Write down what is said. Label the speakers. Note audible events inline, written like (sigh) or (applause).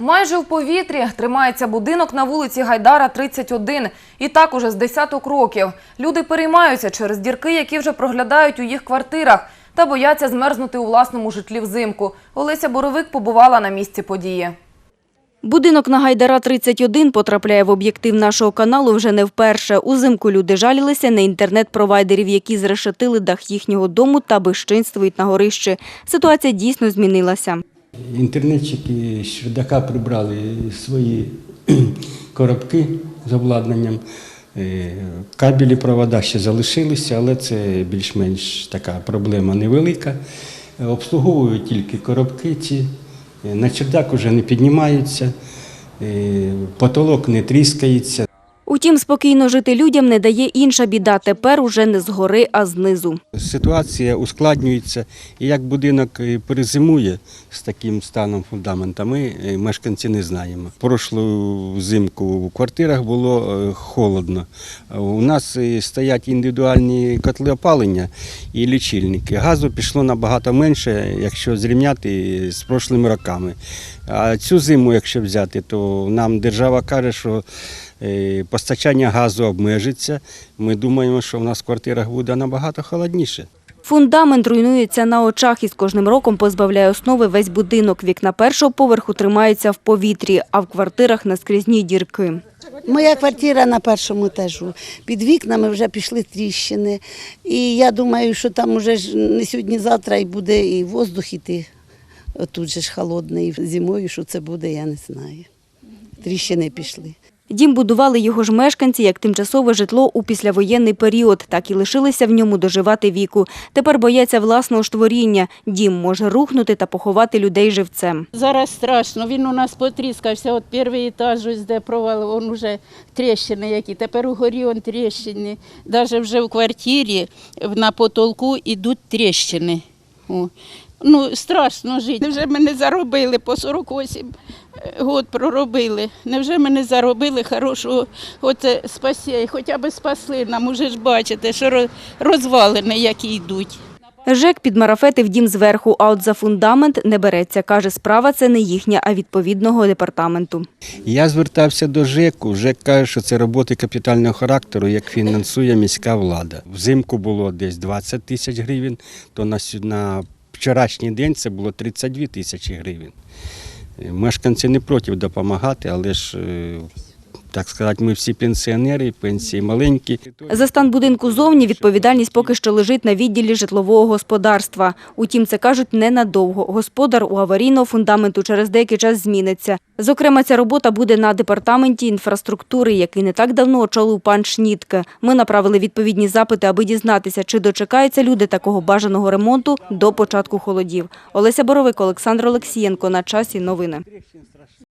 Speaker 1: Майже в повітрі тримається будинок на вулиці Гайдара, 31. І так уже з десяток років. Люди переймаються через дірки, які вже проглядають у їх квартирах, та бояться змерзнути у власному житлі взимку. Олеся Боровик побувала на місці події.
Speaker 2: Будинок на Гайдара 31 потрапляє в об'єктив нашого каналу вже не вперше. Узимку люди жалілися на інтернет-провайдерів, які зрешетили дах їхнього дому та безчинствують на горищі. Ситуація дійсно змінилася.
Speaker 3: Інтернетчики з чердака прибрали свої (clears throat) коробки з обладнанням. Е, Кабелі, провода ще залишилися, але це більш-менш така проблема невелика. Обслуговують тільки коробки ці. Е, На чердак вже не піднімаються, е, потолок не тріскається.
Speaker 2: Утім, спокійно жити людям не дає інша біда. Тепер уже не згори, а знизу.
Speaker 3: Ситуація ускладнюється, і як будинок перезимує з таким станом фундамента, ми е, мешканці не знаємо. Прошлу взимку в квартирах було е, холодно. У нас е, стоять індивідуальні котли опалення і лічильники. Газу пішло набагато менше, якщо зрівняти з прошлими роками. А цю зиму, якщо взяти, то нам держава каже, що постачання газу обмежиться. Ми думаємо, що в нас в квартирах буде набагато холодніше.
Speaker 2: Фундамент руйнується на очах і з кожним роком позбавляє основи весь будинок. Вікна першого поверху тримаються в повітрі, а в квартирах наскрізні дірки.
Speaker 4: Моя квартира на першому етажу. Під вікнами вже пішли тріщини. І я думаю, що там уже ж не сьогодні-завтра і буде і воздух іти. Тут же ж холодний. Зимою що це буде, я не знаю. Тріщини пішли.
Speaker 2: Дім будували його ж мешканці як тимчасове житло у післявоєнний період, так і лишилися в ньому доживати віку. Тепер бояться власного ж. Дім може рухнути та поховати людей живцем.
Speaker 5: Зараз страшно, він у нас потріскався. От перший етаж, ось де провал, він вже тріщини які. Тепер угорі он тріщини. Навіть вже в квартирі на потолку йдуть тріщини. Ну, страшно жити. Невже ми не заробили по 48 год проробили? Невже ми не заробили хорошого оце спасіння? Хоча б спасли нам, уже ж бачите, що роз- розвалини які йдуть.
Speaker 2: ЖЕК підмарафетив дім зверху, а от за фундамент не береться. Каже, справа це не їхня, а відповідного департаменту.
Speaker 3: Я звертався до ЖЕКу. ЖЕК каже, що це роботи капітального характеру, як фінансує міська влада. Взимку було десь 20 тисяч гривень, то на вчорашній день це було 32 тисячі гривень. Мешканці не проти допомагати, але ж, е, так сказати, ми всі пенсіонери, пенсії маленькі.
Speaker 2: За стан будинку зовні відповідальність поки що лежить на відділі житлового господарства. Утім, це кажуть ненадовго. Господар у аварійного фундаменту через деякий час зміниться. Зокрема, ця робота буде на департаменті інфраструктури, який не так давно очолив пан Шнітке. Ми направили відповідні запити, аби дізнатися, чи дочекаються люди такого бажаного ремонту до початку холодів. Олеся Боровик, Олександр Олексієнко. На часі новини.